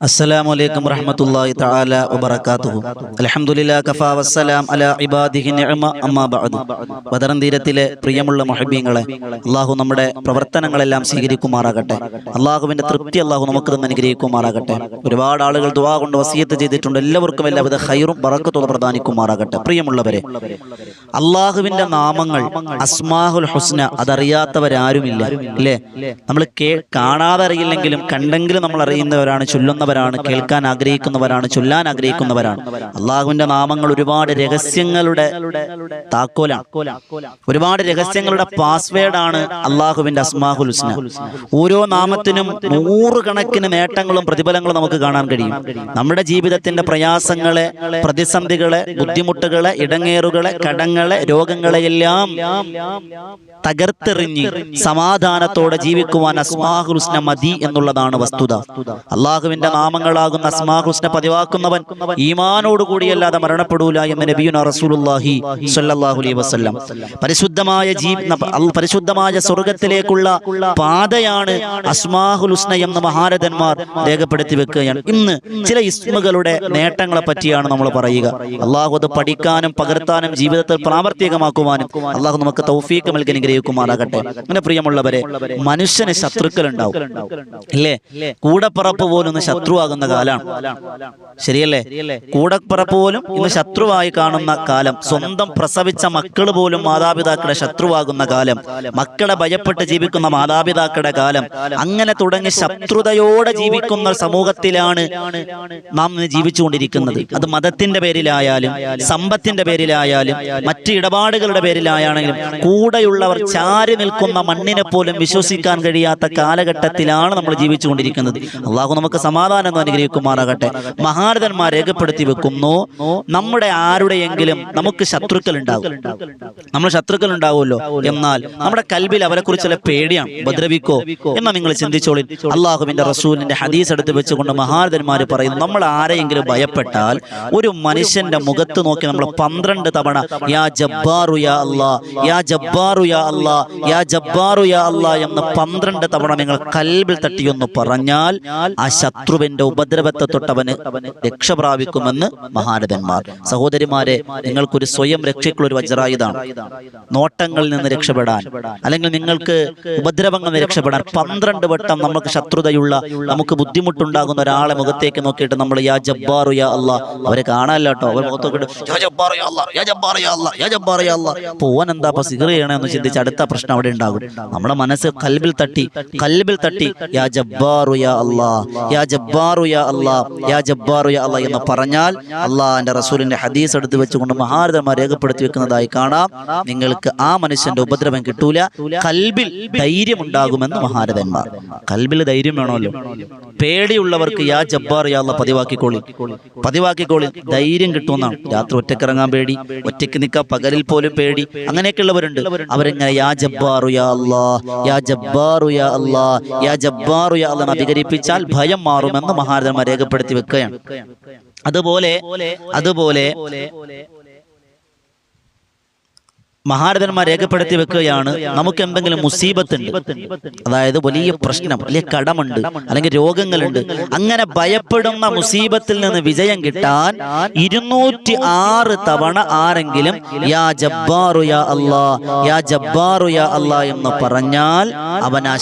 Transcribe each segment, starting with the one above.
السلام عليكم ورحمة الله تعالى وبركاته الحمد لله كفى والسلام على عباده نعمة أما بعد ബദറൻ തീരത്തിലെ പ്രിയമുള്ള മൊഹബീങ്ങളെ അള്ളാഹു നമ്മുടെ പ്രവർത്തനങ്ങളെല്ലാം സ്വീകരിക്കുമാറാകട്ടെ അള്ളാഹുവിന്റെ തൃപ്തി അള്ളാഹു നമുക്ക് തന്നെ അനുഗ്രഹിക്കുമാറാകട്ടെ ഒരുപാട് ആളുകൾ ദുവാ കൊണ്ട് വസീയത്ത് ചെയ്തിട്ടുണ്ട് എല്ലാവർക്കും എല്ലാവിധ ഹൈറും ബറക്കത്തോടെ പ്രദാനിക്കുമാറാകട്ടെ പ്രിയമുള്ളവരെ അള്ളാഹുവിന്റെ നാമങ്ങൾ അസ്മാഹുൽ ഹുസ്ന അതറിയാത്തവരാരുമില്ല അല്ലേ നമ്മൾ കേ കാണാതെ അറിയില്ലെങ്കിലും കണ്ടെങ്കിലും നമ്മൾ അറിയുന്നവരാണ് ചൊല്ലുന്നവരാണ് കേൾക്കാൻ ആഗ്രഹിക്കുന്നവരാണ് ചൊല്ലാൻ ആഗ്രഹിക്കുന്നവരാണ്. അള്ളാഹുവിന്റെ നാമങ്ങൾ ഒരുപാട് രഹസ്യങ്ങളുടെ താക്കോലാണ്. ഒരുപാട് രഹസ്യങ്ങളുടെ പാസ്വേഡാണ് അള്ളാഹുവിന്റെ അസ്മാഹുൽ ഹുസ്ന. ഓരോ നാമത്തിനും നൂറുകണക്കിന് നേട്ടങ്ങളും പ്രതിഫലങ്ങളും നമുക്ക് കാണാൻ കഴിയും. നമ്മുടെ ജീവിതത്തിന്റെ പ്രയാസങ്ങളെ പ്രതിസന്ധികളെ ബുദ്ധിമുട്ടുകളെ ഇടങ്ങേറുകളെ കടങ്ങളെ രോഗങ്ങളെ എല്ലാം തകർത്തെറിഞ്ഞ് സമാധാനത്തോടെ ജീവിക്കുവാൻ അസ്മാഹുൽ ഹുസ്ന മതി എന്നുള്ളതാണ് വസ്തുത. അള്ളാഹുവിന്റെ നാമങ്ങളാകുന്ന അസ്മാഹുൽ ഹുസ്ന പതിവാക്കുന്നവൻ ഈമാനോടുകൂടിയല്ലാതെ മരണപ്പെടൂല എന്ന് നബിയുന റസൂലുള്ളാഹി സ്വല്ലല്ലാഹു അലൈഹി വസല്ലം. പരിശുദ്ധമായ ജീ പരിശുദ്ധമായ സ്വർഗത്തിലേക്കുള്ള പാതയാണ് അസ്മാഹുൽ ഹുസ്ന എന്ന് മഹാരഥന്മാർ രേഖപ്പെടുത്തി വെക്കുകയാണ്. ഇന്ന് ചില ഇസ്മുകളുടെ നേട്ടങ്ങളെ പറ്റിയാണ് നമ്മൾ പറയുക. അള്ളാഹു അത് പഠിക്കാനും പകർത്താനും ജീവിതത്തിൽ പ്രാവർത്തികമാക്കുവാനും അള്ളാഹു നമുക്ക് തൗഫീക്ക് നൽകി അനുഗ്രഹിക്കുമാറാകട്ടെ. അങ്ങനെ പ്രിയമുള്ളവരെ മനുഷ്യന് ശത്രുക്കൾ ഉണ്ടാവും. ഇല്ലേ? കൂടപ്പറപ്പ് പോലൊന്ന് ഇന്ന് ശത്രുവാകുന്ന കാലാണ് ശരിയല്ലേ? കൂടപ്പറപ്പ് പോലും ഇന്ന് ശത്രുവായി കാണുന്ന കാലം. സ്വന്തം പ്രസവിച്ച മക്കൾ പോലും മാതാപിതാക്കളെ ശത്രുവാകുന്ന കാലം. മക്കളെ ഭയപ്പെട്ട് ജീവിക്കുന്ന മാതാപിതാക്കളുടെ കാലം. അങ്ങനെ തുടങ്ങി ശത്രുതയോടെ ജീവിക്കുന്ന സമൂഹത്തിലാണ് നാം ജീവിച്ചുകൊണ്ടിരിക്കുന്നത്. അത് മതത്തിന്റെ പേരിലായാലും സമ്പത്തിന്റെ പേരിലായാലും മറ്റ് ഇടപാടുകളുടെ പേരിലായാണെങ്കിലും കൂടെയുള്ളവർ ചാരി നിൽക്കുന്ന മണ്ണിനെ പോലും വിശ്വസിക്കാൻ കഴിയാത്ത കാലഘട്ടത്തിലാണ് നമ്മൾ ജീവിച്ചുകൊണ്ടിരിക്കുന്നത്. അള്ളാഹു നമുക്ക് സമാധാനം എന്ന് അനുഗ്രഹിക്കുമാറാകട്ടെ. മഹാരഥന്മാർ രേഖപ്പെടുത്തി വെക്കുന്നു. നമ്മുടെ ആരുടെയെങ്കിലും നമുക്ക് ശത്രുക്കൾ ഉണ്ടാവും. നമ്മൾ ശത്രുക്കൾ ഉണ്ടാവുമല്ലോ. എന്നാൽ നമ്മുടെ കൽബിൽ അവരെ കുറിച്ചുള്ള പേടിയാണ്. ഉപദ്രവിക്കോ? എന്ന് നിങ്ങൾ ചിന്തിച്ചോളിൻ അള്ളാഹുവിന്റെ റസൂലിന്റെ ഹദീസ് എടുത്ത് വെച്ചുകൊണ്ട് മഹാരഥന്മാർ പറയുന്നു നമ്മൾ ആരെയെങ്കിലും ഭയപ്പെട്ടാൽ ഒരു മനുഷ്യന്റെ മുഖത്ത് നോക്കി നമ്മൾ പന്ത്രണ്ട് തവണ യാ ജബ്ബാറു യാ അല്ലാ യാ ജബ്ബാറു യാ അല്ലാ യാ ജബ്ബാറു യാ അല്ലാ എന്ന് പന്ത്രണ്ട് തവണ നിങ്ങൾ കൽബിൽ തട്ടിയൊന്ന് പറഞ്ഞാൽ ആ ശത്രുവിന്റെ ഉപദ്രവത്തെ തൊട്ടവന് രക്ഷ പ്രാപിക്കുമെന്ന് മഹാരഥന്മാർ. സഹോദരിമാരെ നിങ്ങൾക്കൊരു സ്വയം രക്ഷയ്ക്കുള്ള ഒരു വജ്രായുധാണ് നോട്ടങ്ങളിൽ നിന്ന് രക്ഷപ്പെടാൻ. അല്ലെങ്കിൽ നിങ്ങൾക്ക് ഉപദ്രവങ്ങളിൽ നിന്ന് രക്ഷപ്പെടാൻ. പന്ത്രണ്ട് വട്ടം നമുക്ക് ശത്രുതയുള്ള നമുക്ക് ബുദ്ധിമുട്ടുണ്ടാകുന്ന ഒരാളെ മുഖത്തേക്ക് നോക്കിയിട്ട് നമ്മൾ യാ ജബ്ബാറു യാ അല്ലാ അവരെ കാണാനല്ലോ അവർ മുഖത്ത് യാ ജബ്ബാറു യാ അല്ലാ യാ ജബ്ബാറു യാ അല്ലാ യാ ജബ്ബാറു യാ അല്ലാ പോവാൻ എന്താ അപ്പൊ സിഗർ ചെയ്യണമെന്ന് ചിന്തിച്ച് അടുത്ത പ്രശ്നം അവിടെ ഉണ്ടാകും. നമ്മുടെ മനസ്സ് കൽബിൽ തട്ടി കൽബിൽ തട്ടി യാ ജബ്ബാറു യാ അല്ലാ യാ ജബ്ബാറു യാ യാ യാ എന്ന് പറഞ്ഞാൽ അള്ളാഹിന്റെ റസൂലിന്റെ ഹദീസ് എടുത്ത് വെച്ചുകൊണ്ട് മഹാരഥന്മാർ രേഖപ്പെടുത്തി വെക്കുന്നതായി കാണാം. നിങ്ങൾക്ക് ആ മനുഷ്യന്റെ ഉപദ്രവം കിട്ടൂല കൽബിൽ ധൈര്യം ഉണ്ടാകുമെന്ന് മഹാരഥന്മാർ. കൽബിൽ ധൈര്യം വേണമല്ലോ. പേടിയുള്ളവർക്ക് യാ ജബ്ബാർ യാ അല്ലാ പതിവാക്കിക്കോളി. പതിവാക്കിക്കോളി. ധൈര്യം കിട്ടുമെന്നാണ്. രാത്രി ഒറ്റക്കിറങ്ങാൻ പേടി ഒറ്റയ്ക്ക് നിൽക്കാൻ പകലിൽ പോലും പേടി അങ്ങനെയൊക്കെയുള്ളവരുണ്ട് അവരെങ്ങനെ യാ ജബ്ബാറു യാ അല്ലാ യാ ജബ്ബാറു യാ അല്ലാ യാ ജബ്ബാറു യാ എന്ന് അധികരിപ്പിച്ചാൽ ഭയം മാറുമെന്ന് മഹാരഥന്മാർ രേഖപ്പെടുത്തി വെക്കുകയാണ്. അതുപോലെ അതുപോലെ മഹാരഥന്മാർ രേഖപ്പെടുത്തി വെക്കുകയാണ് നമുക്ക് എന്തെങ്കിലും മുസീബത്തുണ്ട്. അതായത് വലിയ പ്രശ്നം വലിയ കടമുണ്ട് അല്ലെങ്കിൽ രോഗങ്ങളുണ്ട്. അങ്ങനെ ഭയപ്പെടുന്ന മുസീബത്തിൽ നിന്ന് വിജയം കിട്ടാൻ ഇരുന്നൂറ്റി ആറ് തവണ ആരെങ്കിലും യാ ജബ്ബാറു യാ അല്ലാ യാ ജബ്ബാറു യാ അല്ലാ എന്ന് പറഞ്ഞാൽ അവൻ ആ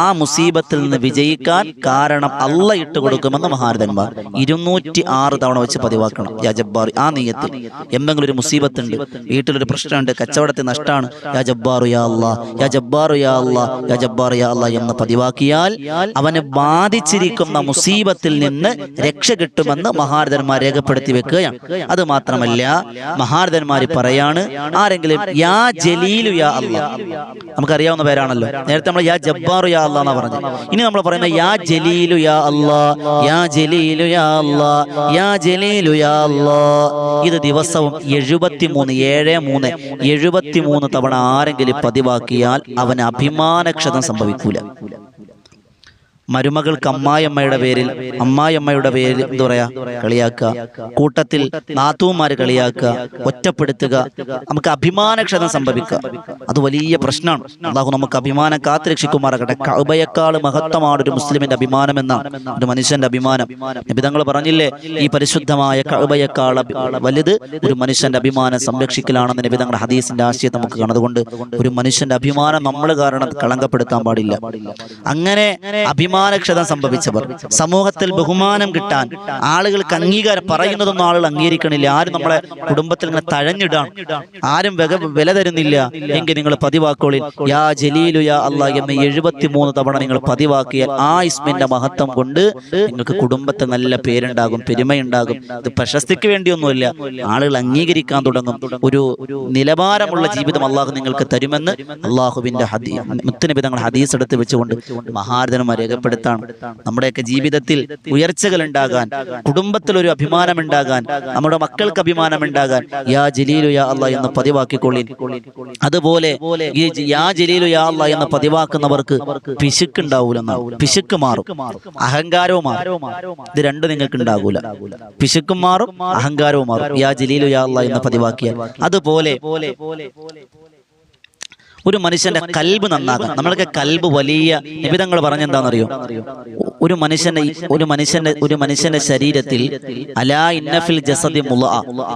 ആ മുസീബത്തിൽ നിന്ന് വിജയിക്കാൻ കാരണം അല്ല ഇട്ട് കൊടുക്കുമെന്ന് മഹാരഥന്മാർ ഇരുന്നൂറ്റി ആറ് തവണ വെച്ച് പതിവാക്കണം. യാ ജബ്ബാർ ആ നീയത്തിൽ എന്തെങ്കിലും ഒരു മുസീബത്തുണ്ട് വീട്ടിലൊരു പ്രശ്നമുണ്ട് കച്ചവടത്തിൽ നഷ്ടമാണ് യാ ജബ്ബാറു യാ അല്ലാ യാ ജബ്ബാറു യാ അല്ലാ യാ ജബ്ബാറു യാ അല്ലാ എന്ന് പതിവാക്കിയാൽ അവനെ ബാധിച്ചിരിക്കുന്ന മുസീബത്തിൽ നിന്ന് രക്ഷ കിട്ടുമെന്ന് മഹാരഥന്മാർ രേഖപ്പെടുത്തി വെക്കുകയാണ്. അത് മാത്രമല്ല മഹാരഥന്മാർ പറയാണ് ആരെങ്കിലും യാ ജലീലു യാ അല്ലാ നമുക്കറിയാവുന്ന പേരാണല്ലോ. നേരത്തെ നമ്മൾ യാ ജബ്ബാറു യാ അല്ലാ എന്നാ പറഞ്ഞത്. ഇനി നമ്മൾ പറയുന്നത് യാ ജലീലു യാ അല്ലാ യാ ജലീലു യാ അല്ലാ യാ ജലീലു യാ അല്ലാ ഇത് ദിവസവും എഴുപത്തി മൂന്ന് ഏഴ് മൂന്ന് എഴുപത്തിമൂന്ന് തവണ ആരെങ്കിലും പതിവാക്കിയാൽ അവന് അഭിമാനക്ഷതം സംഭവിക്കൂല. മരുമകൾക്ക് അമ്മായിയമ്മയുടെ പേരിൽ അമ്മായിയമ്മയുടെ പേരിൽ എന്താ പറയാ? കളിയാക്കുക. കൂട്ടത്തിൽ നാത്തൂമാര് കളിയാക്കുക. ഒറ്റപ്പെടുത്തുക. നമുക്ക് അഭിമാനക്ഷതം സംഭവിക്കുക. അത് വലിയ പ്രശ്നമാണ്. അള്ളാഹു നമുക്ക് അഭിമാനം കാത്തുരക്ഷിക്കുമാറാകട്ടെ. കഅബയേക്കാൾ മഹത്വമാണ് ഒരു മുസ്ലിമിന്റെ അഭിമാനം എന്നാണ്. ഒരു മനുഷ്യന്റെ അഭിമാനം. നിബിതങ്ങൾ പറഞ്ഞില്ലേ? ഈ പരിശുദ്ധമായ കഅബയേക്കാൾ അഭി- വലുത് ഒരു മനുഷ്യന്റെ അഭിമാനം സംരക്ഷിക്കലാണെന്ന് നിബിതങ്ങളുടെ ഹദീസിന്റെ ആശയം നമുക്ക് കാണും അതുകൊണ്ട് ഒരു മനുഷ്യന്റെ അഭിമാനം നമ്മൾ കാരണം കളങ്കപ്പെടുത്താൻ പാടില്ല. അങ്ങനെ അഭിമാനക്ഷതം സംഭവിച്ചവർ. സമൂഹത്തിൽ ബഹുമാനം കിട്ടാൻ ആളുകൾക്ക് അംഗീകാരം പറയുന്നതൊന്നും ആളുകൾ അംഗീകരിക്കണില്ല. ആരും നമ്മളെ കുടുംബത്തിൽ ഇങ്ങനെ തഴഞ്ഞിടാണ് ആരും വില വില തരുന്നില്ല. എങ്കിൽ നിങ്ങൾ പതിവാക്കോളിൽ യാ ജലീലു യാ അള്ളാഹ് എന്ന് എഴുപത്തി മൂന്ന് തവണ നിങ്ങൾ പതിവാക്കിയാൽ ആ ഇസ്മിന്റെ മഹത്വം കൊണ്ട് നിങ്ങൾക്ക് കുടുംബത്തെ നല്ല പേരുണ്ടാകും പെരുമയുണ്ടാകും. ഇത് പ്രശസ്തിക്ക് വേണ്ടിയൊന്നുമില്ല. ആളുകൾ അംഗീകരിക്കാൻ തുടങ്ങും. ഒരു നിലവാരമുള്ള ജീവിതം അള്ളാഹു നിങ്ങൾക്ക് തരുമെന്ന് അള്ളാഹുവിന്റെ ഹദീ മുത്തനബി തങ്ങൾ ഹദീസ് എടുത്ത് വെച്ചുകൊണ്ട് മഹാരഥന്മാർ രേഖപ്പെടുത്താണ് നമ്മുടെയൊക്കെ ജീവിതത്തിൽ ഉയർച്ചകൾ ഉണ്ടാകാൻ കുടുംബത്തിൽ ഒരു അഭിമാനം ഉണ്ടാകാൻ നമ്മുടെ മക്കൾക്ക് അഭിമാനം ഉണ്ടാകാൻ യാ ജലീലു യാ അല്ല എന്ന് പതിവാക്കിക്കൊള്ളി അതുപോലെ ഈ യാ ജലീലു യാ അല്ല എന്ന് പതിവാക്കുന്നവർക്ക് പിശുക്ക് ഉണ്ടാവൂലെന്നാണ് പിശുക്ക് മാറും അഹങ്കാരവും മാറും. ഇത് രണ്ട് നിങ്ങൾക്ക് ഉണ്ടാകൂല പിശുക്കും മാറും അഹങ്കാരവും മാറും. യാ ജലീലു യാ അല്ല എന്ന് പതിവാക്കിയാൽ. അതുപോലെ ഒരു മനുഷ്യന്റെ കൽബ് നന്നാക്കാം. നമ്മളൊക്കെ കൽബ് വലിയ നിബിധങ്ങൾ പറഞ്ഞെന്താണെന്നറിയോ ഒരു മനുഷ്യന്റെ ഒരു മനുഷ്യന്റെ ഒരു മനുഷ്യന്റെ ശരീരത്തിൽ അലാ ഇന്നഫിൽ ജസദി മുള.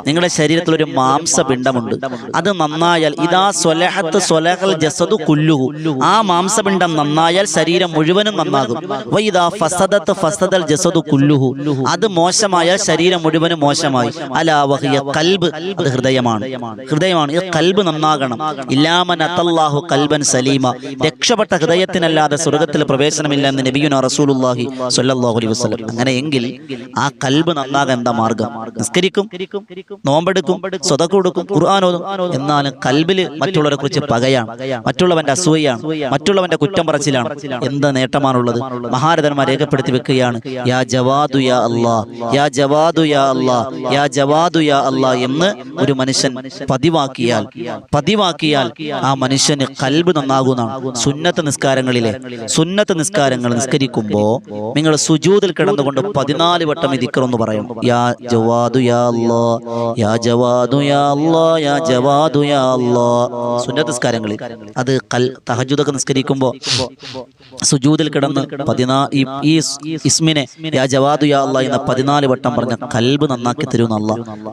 നിങ്ങളുടെ ശരീരത്തിൽ ഒരു മാംസപിണ്ഡമുണ്ട്. അത് നന്നായാൽ ഇതാ സ്വലഹത്ത് സ്വലഹൽ ജസദു കുല്ലുഹു. ആ മാംസപിണ്ഡം നന്നായാൽ ശരീരം മുഴുവനും നന്നാകും. വൈദാ ഫസദത്ത് ഫസദൽ ജസദു കുല്ലുഹു. അത് മോശമായാൽ ശരീരം മുഴുവനും മോശമായി. അലാ വഹിയ കൽബ്. അത് ഹൃദയമാണ്. ഹൃദയമാണ്. ഈ കൽബ് നന്നാകണം. ഇല്ലാമൻ അത്തല്ലാഹു കൽബൻ സലീമ. രക്ഷപ്പെട്ട ഹൃദയത്തിനല്ലാതെ സ്വർഗത്തിൽ പ്രവേശനമില്ല എന്ന് നബിയുന റസൂലുള്ളാഹി സ്വല്ലല്ലാഹു അലൈഹി വസല്ലം. അങ്ങനെയെങ്കിൽ ആ കൽബ് നന്നാകാൻ എന്താ മാർഗം? നിസ്കരിക്കും നോമ്പെടുക്കും സ്വതക്ക കൊടുക്കും ഖുർആാനോതും എന്നാലും കൽബിൽ മറ്റുള്ളവരെ കുറിച്ച് പകയാണ്. മറ്റുള്ളവന്റെ അസൂയാണ് മറ്റുള്ളവന്റെ കുറ്റം പറച്ചിലാണ് എന്ത് നേട്ടമാണുള്ളത്? മഹാരഥന്മാർ രേഖപ്പെടുത്തി വെക്കുകയാണ് യാ ജവാദു യാ അല്ലാ യാ ജവാദു യാ അല്ലാ യാ ജവാദു യാ അല്ലാ എന്ന് ഒരു മനുഷ്യൻ പതിവാക്കിയാൽ പതിവാക്കിയാൽ ആ മനുഷ്യന് കൽബ് നന്നാകുന്നതാണ് സുന്നത്ത് നിസ്കാരങ്ങളിലെ സുന്നത്ത് നിസ്കാരങ്ങൾ നിസ്കരിക്കുമ്പോ നിങ്ങൾ സുജൂതിൽ കിടന്നുകൊണ്ട് പതിനാല് വട്ടം ഇതിക്കറൊന്ന് പറയും. യാ ജവാദു യാ യാ ജവാദു യാ യാ ജവാദു യാ സുന്നത്ത് നിസ്കാരങ്ങളിൽ. അത് കൽ തഹജുദൊക്കെ നിസ്കരിക്കുമ്പോ സുജൂതിൽ കിടന്ന് പതിനാ ഈ ഇസ്മിനെ യാ ജവാദു യാ എന്ന പതിനാല് വട്ടം പറഞ്ഞ കൽബ് നന്നാക്കി തരുന്ന അല്ല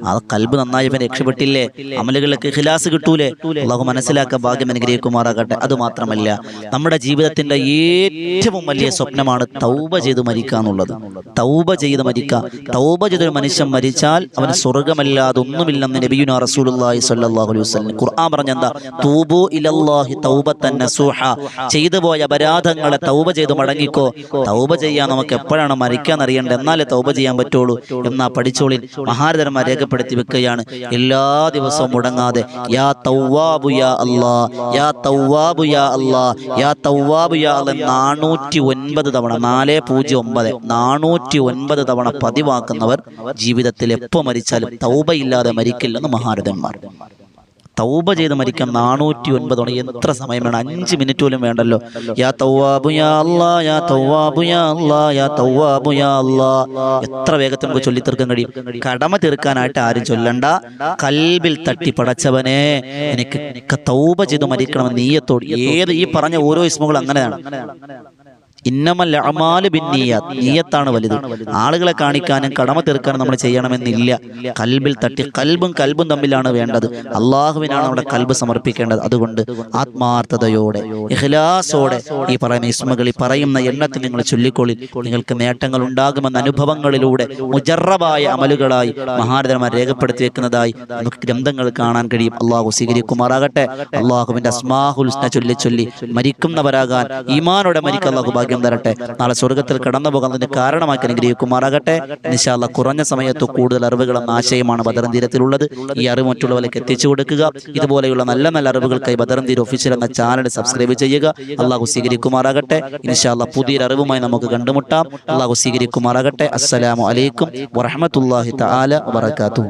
ആ കൽബ് നന്നായവൻ രക്ഷപ്പെട്ടില്ലേ? അമലുകളിലേക്ക് ഖിലാസ് കിട്ടൂലേ? അള്ളാഹു മനസ്സിലാക്കാൻ ഭാഗ്യം അനുഗ്രഹിക്കുമാറാകട്ടെ. അത് മാത്രമല്ല നമ്മുടെ ജീവിതത്തിന്റെ ഏറ്റവും വലിയ സ്വപ്നമാണ് തൗബ ചെയ്ത് മരിക്കുക എന്നുള്ളത് തൗബ ചെയ്ത് മരിക്കുക തൗബ ചെയ്തൊരു മനുഷ്യൻ മരിച്ചാൽ അവന് സ്വർഗമല്ലാതെ ഒന്നുമില്ലെന്ന് നബിയുന റസൂലുള്ളാഹി സ്വല്ലല്ലാഹു അലൈഹി വസല്ലം. ഖുർആൻ പറഞ്ഞെന്താ? തൂബു ഇലല്ലാഹി തന്നെ സുഹ ചെയ്തു പോയ അപരാധങ്ങളെ തൗബ ചെയ്ത് മടങ്ങിക്കോ. തൗബ ചെയ്യാൻ നമുക്ക് എപ്പോഴാണ് മരിക്കാൻ അറിയേണ്ടത് എന്നാലേ തൗബ ചെയ്യാൻ പറ്റുള്ളൂ എന്നാ പഠിച്ചോളിൽ മഹാരഥന്മാർ രേഖപ്പെടുത്തി വെക്കുകയാണ്. എല്ലാ ദിവസവും മുടങ്ങാതെ യാ തൗവാബു യാ യാ തൗവാബു യാ യാ തൗവാബു യാ അല്ലാ നാനൂറ്റി ഒൻപത് തവണ നാല് പൂജ്യം ഒമ്പത് നാനൂറ്റി ഒൻപത് തവണ പതിവാക്കുന്നവർ ജീവിതത്തിൽ എപ്പോ മരിച്ചാലും തൗബയില്ലാതെ മരിക്കില്ലെന്ന് മഹാരഥന്മാർ. തൗബ ചെയ്ത് മരിക്കാൻ നാനൂറ്റി ഒൻപത് എത്ര സമയം വേണം അഞ്ച് മിനിറ്റ് പോലും വേണ്ടല്ലോ. യാ തൗവാബു യാ അല്ലാ യാ യാ യാ യാ എത്ര വേഗത്തിൽ നമുക്ക് ചൊല്ലി തീർക്കാൻ കഴിയും? കടമ തീർക്കാനായിട്ട് ആരും ചൊല്ലണ്ട. കൽബിൽ തട്ടി പടച്ചവനെ എനിക്ക് തൗബ ചെയ്ത് മരിക്കണം നീയത്തോട് ഏത് ഈ പറഞ്ഞ ഓരോ ഇസ്മുകളും അങ്ങനെയാണ്. ഇന്നമല്ല അമാൽ നീയത്താണ് വലുത്. ആളുകളെ കാണിക്കാനും കടമ തീർക്കാനും നമ്മൾ ചെയ്യണമെന്നില്ല. കൽബിൽ തട്ടി കൽബും കൽബും തമ്മിലാണ് വേണ്ടത്. അള്ളാഹുവിനാണ് നമ്മുടെ കൽബ് സമർപ്പിക്കേണ്ടത്. അതുകൊണ്ട് ആത്മാർത്ഥതയോടെ ഇഹ്ലാസോടെ ഈ പറയുന്ന ഇസ്മകൾ ഈ പറയുന്ന എണ്ണത്തിൽ നിങ്ങൾ ചൊല്ലിക്കൊള്ളി. നിങ്ങൾക്ക് നേട്ടങ്ങൾ ഉണ്ടാകുമെന്ന അനുഭവങ്ങളിലൂടെ മുജറബായ അമലുകളായി മഹാരഥന്മാർ രേഖപ്പെടുത്തി വെക്കുന്നതായി നമുക്ക് ഗ്രന്ഥങ്ങൾ കാണാൻ കഴിയും. അള്ളാഹു സ്വീകരിക്കുമാറാകട്ടെ. അള്ളാഹുവിന്റെ അസ്മാഹുൽ ചൊല്ലി ചൊല്ലി. മരിക്കുന്നവരാകാൻ ഈമാനോടെ മരിക്കാൻ അള്ളാഹു ഭാഗ്യം തരട്ടെ നാളെ സ്വർഗത്തിൽ കടന്നു പോകുന്നതിന് കാരണമാക്കി അനുഗ്രഹിക്കുമാറാകട്ടെ. നിശാല കുറഞ്ഞ സമയത്ത് കൂടുതൽ അറിവുകളും ആശയമാണ് ബദറൻ തീരത്തിലുള്ളത്. ഈ അറിവ് മറ്റുള്ളവരിലേക്ക് എത്തിച്ചു കൊടുക്കുക. ഇതുപോലെയുള്ള നല്ല നല്ല അറിവുകൾക്കായി ബദറൻ തീര ഒഫീഷ്യൽ എന്ന ചാനൽ സബ്സ്ക്രൈബ് ചെയ്യുക. അള്ളാഹു സ്വീകരിക്കുമാറാകട്ടെ. ഇൻഷാല്ല പുതിയൊരു അറിവുമായി നമുക്ക് കണ്ടുമുട്ടാം. അള്ളാഹു സ്വീകരിക്കുമാറാകട്ടെ. അസ്സലാമു അലൈക്കും വറഹമത്തല്ലാഹി തആല വബറകാതുഹു.